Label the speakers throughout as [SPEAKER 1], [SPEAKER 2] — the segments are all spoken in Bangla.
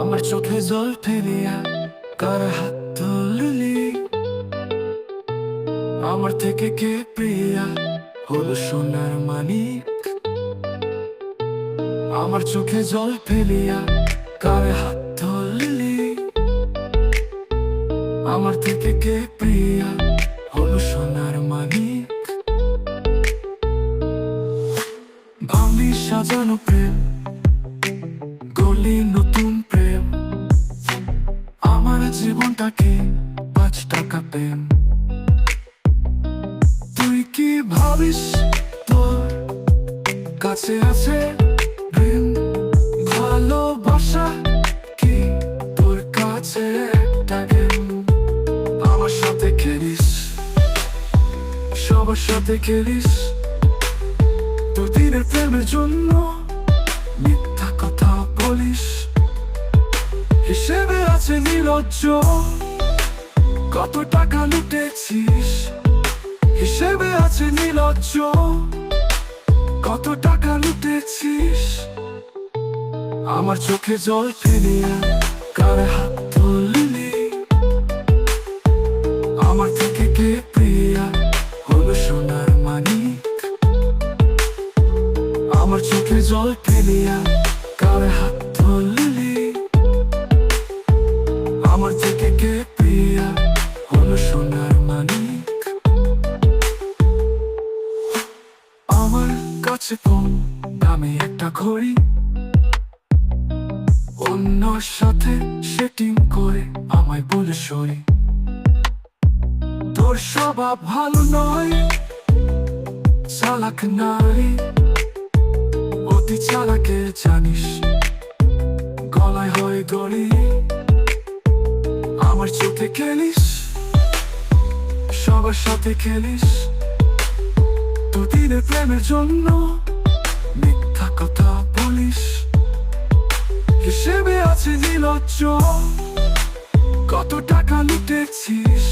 [SPEAKER 1] আমার চোখে জল ফেলিয়া কার হাত ধরলি আমার থেকে কে প্রিয়া? হলো সোনার মানিক। আমার চোখে জল ফেলিয়া কার হাত ধরলি আমার থেকে কে প্রিয়া? হলো সোনার মানিক। ভাঙলি সাজানো প্রেম ভাবিস তোর কাছে আছে প্রেম, ভালোবাসা কি তোর কাছে একটা গেম? আমার সাথে খেলিস, সবার সাথে খেলিস। দুদিনের প্রেমের জন্য মিথ্যা কথা বলিস। হিসেবে আছে নির্লজ্জ, কত টাকা লুটেছিস? হিসেবে আছে নির্লজ্জ কত টাকা লুটেছিস? আমার চোখে জল ফেলিয়া কার হাত ধরলি আমার থেকে কে প্রিয়া হলো সোনার মানিক? আমার চোখে জল ফেলিয়া কার হাত কম দামে একটা ঘড়ি। অন্য সাথে সেটিং করে আমায় বলে সই তোর স্বভাব ভালো নয়, চালাক নারী। অতি চালাকে জানিস, গলায় হয় গড়ি আমার চোখে খেলিস, সবার সাথে খেলিস। দুদিনের প্রেমের জন্য মিথ্যা কথা বলিস। হিসেবে আছে নির্লজ্জ কত টাকা লুটেছিস?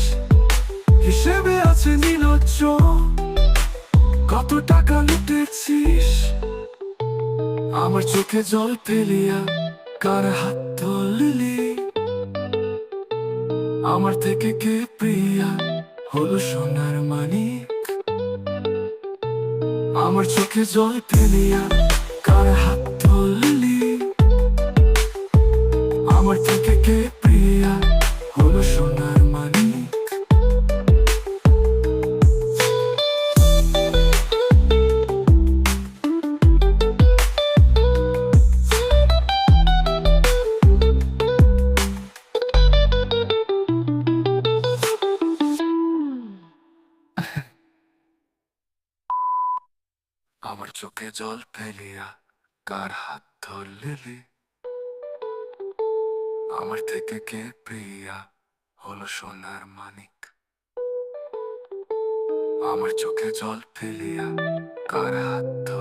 [SPEAKER 1] হিসেবে আছে নির্লজ্জ কত টাকা লুটেছিস? আমার চোখে জল ফেলিয়া কার হাত ধরলি? আমার থেকে কে প্রিয়া? হলো সোনার মানিক। আমার চোখে জল ফেলিয়া কার হাত চোখে জল ফেলিয়া কার হাত ধরলে আমার থেকে কে প্রিয়া হলো সোনার মানিক? আমার চোখে জল ফেলিয়া কার হাত